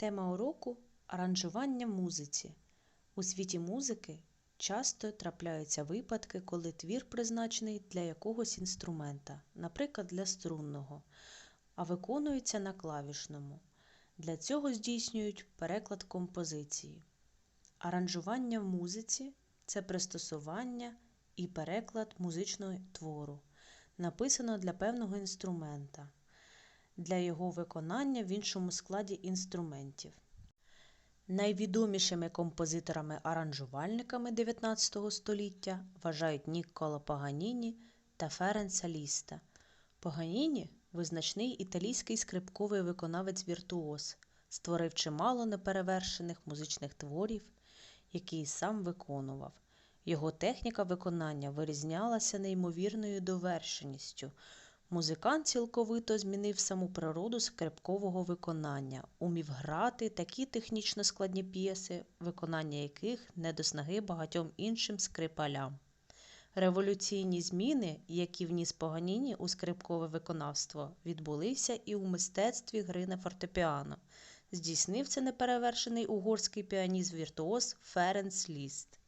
Тема уроку аранжування музиці. У світі музики часто трапляються випадки, коли твір призначений для якогось інструмента, наприклад, для струнного, а виконується на клавішному. Для цього здійснюють переклад композиції. Аранжування в музиці це пристосування і переклад музичного твору, написаного для певного інструмента, для його виконання в іншому складі інструментів. Найвідомішими композиторами-аранжувальниками 19 століття вважають Нікколо Паганіні та Ференца Ліста. Паганіні – визначний італійський скрипковий виконавець-віртуоз, створив чимало неперевершених музичних творів, які й сам виконував. Його техніка виконання вирізнялася неймовірною довершеністю. Музикант цілковито змінив саму природу скрипкового виконання, умів грати такі технічно складні п'єси, виконання яких не до снаги багатьом іншим скрипалям. Революційні зміни, які вніс Паганіні у скрипкове виконавство, відбулися і у мистецтві гри на фортепіано. Здійснив це неперевершений угорський піаніст-віртуоз Ференц Ліст.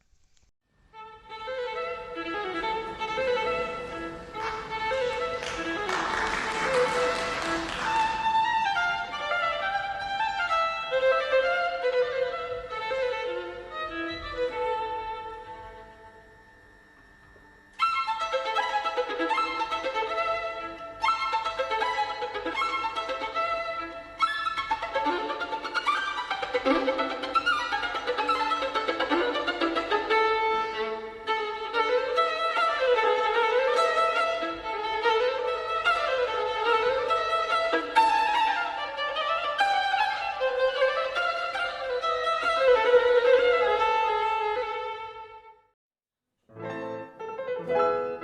Música